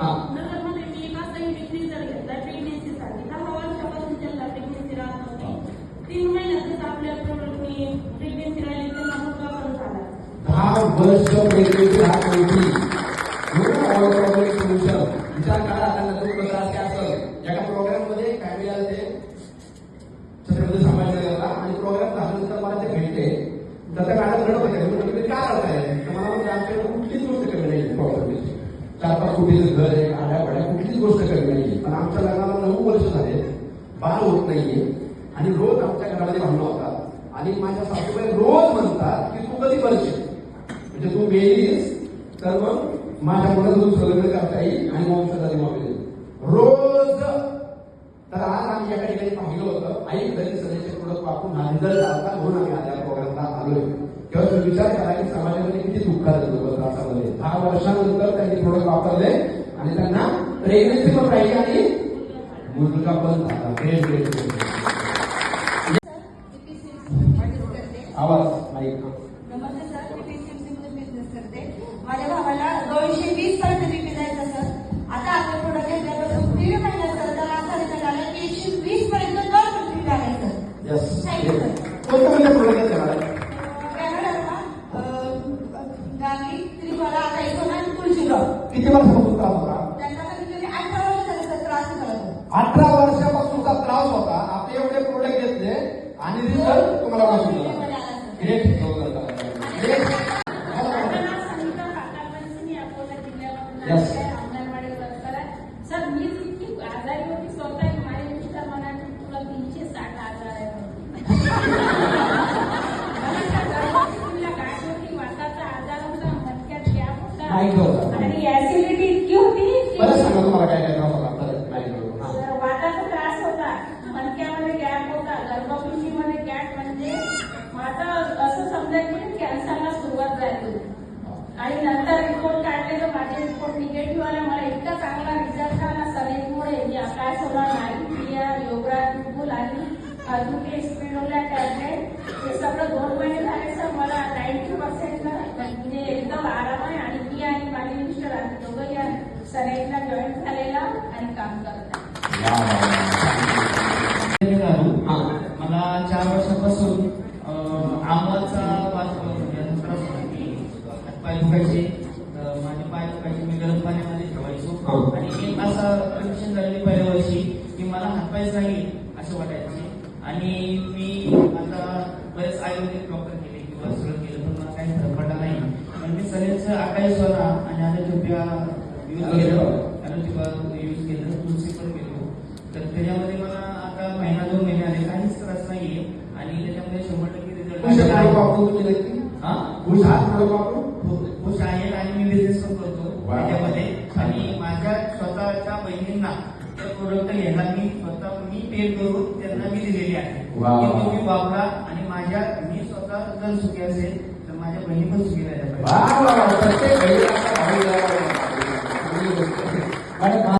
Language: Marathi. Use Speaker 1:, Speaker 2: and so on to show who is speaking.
Speaker 1: हा.
Speaker 2: नगरमध्ये मी एक असा इंडिफ्रीजर घेतला प्रेग्नेन्सीसाठी दहा वर्षापासून त्यांना प्रेग्नेन्सी राहत नव्हती. तीन महिन्यातच आपल्या प्रोडक्टनी प्रेग्नेन्सी राहिली त्यांना मुलगा पण झाला.
Speaker 1: दहा वर्ष प्रेग्नेन्सी राहत नव्हती. म्हणून all problem solution. विचार करा आता नवीन कसं असते असं एका प्रोग्राममध्ये फॅमिली आले ते? छत्रपती संभाजीनगरला आणि प्रोग्राम झाल्यानंतर मला ते भेटले. तर त्या मॅडम रडत होत्या. मी म्हटलं, तुम्ही काय रडताय तर मला म्हणजे आमच्याकडे कुठलीच गोष्ट कमी नाही प्रॉपर्टीची चार पाच कोटीचं घर आहे आड्या पाड्या कुठलीच गोष्ट कमी नाहीये. पण आमच्या लग्नाला नऊ वर्ष झाले बाळ होत नाहीये. आणि रोज आमच्या घरामध्ये भांडणं होतात. आणि माझ्या सासूबाई रोज म्हणतात की तू कधी करशील म्हणजे तू गेलीस तर मग माझ्या मुलाचं तू लग्न करता येईल आणि वंशाचा निर्माण होईल रोज! तर आज आम्ही एका ठिकाणी पाहिलं होतं आई घरी सगळ्याचे प्रोडक्ट वापरून नांदर रिझल्ट म्हणून आम्ही आल्या प्रोग्रामला आलोय. तेव्हा विचार करा की समाजामध्ये किती दुःखात लोक वापरले दहा वर्षानंतर त्यांनी प्रोडक्ट वापरले आणि त्यांना प्रेग्नेन्सी पण राहिली आणि मुलगा पण झाला. ग्रेट ग्रेट आवाज माईक.
Speaker 3: नमस्ते सर मी बिझनेस करते. माझ्या भावाला दोनशे वीस सर्टिफिकेट तुळशीगाव
Speaker 1: किती वर्षापासून त्रास होता?
Speaker 3: अठरा वर्ष झाले सर त्रास
Speaker 1: होता. आपले एवढे प्रोडक्ट घेतले आणि रिझल्ट तुम्हाला वाटून ग्रेट
Speaker 2: माझं होता होता. आणि ऍसिडिटी इतकी होती
Speaker 1: बरं सांगा तुम्हाला काय काय त्रास होता परत माहिती करू. हा.
Speaker 2: वाताचा त्रास होता मणक्यामध्ये गॅप होता गर्भपिशवीमध्ये गॅप म्हणजे माझं असं समजायचं की कॅन्सरला सुरुवात झाली आणि नंतर रिपोर्ट काढले तर माझे रिपोर्ट निगेटिव्ह आला मला इतका चांगला रिझल्ट आला सनेजमुळे मी आकाश सोडा नाही क्रिया योगा गुगल आणि अजून स्पीडोला टॅबलेट हे सगळं दोन महिने झाले सर मला नाईन्टी
Speaker 4: आंबाचा वास हातपाय दुखायचे माझे पाय दुखायचे मी गरम पाण्यामध्ये ठेवायचो.
Speaker 1: हा.
Speaker 4: आणि एक असा कंडिशन झालेली पहिल्या वर्षी की मला हातपाय जाईल असं वाटायचे. आणि मी आता बरेच आयुर्वेदिक डॉक्टर केले किंवा सगळं केलं पण मला काही फरक पडला नाही. पण मी सगळ्याच आकाई स्वरा आणि अॅलोथेपिया यूज केलं. अॅलोथेपिया यूज केलं तुलसी पण केलो. तर त्याच्यामध्ये मला आता महिना दोन महिने आले काहीच त्रास नाहीये. आणि त्याच्यामध्ये शंभर टक्के
Speaker 1: खुश आहे
Speaker 4: रिझल्ट
Speaker 1: product वापरून तुम्ही नक्की
Speaker 4: हा
Speaker 1: खुश आहात product वापरून
Speaker 4: खुश आहे आणि मी बिझनेस पण करतो
Speaker 1: वा.
Speaker 4: त्याच्यामध्ये आणि माझ्या स्वतःच्या बहिणींना प्रोडक्ट घ्यायला मी स्वतः मी पे करून त्यांना मी दिलेली आहे. तुम्ही वापरा आणि माझ्या मी स्वतः जर सुखी असेल तर माझ्या बहिणी पण सुखी पाहिजे.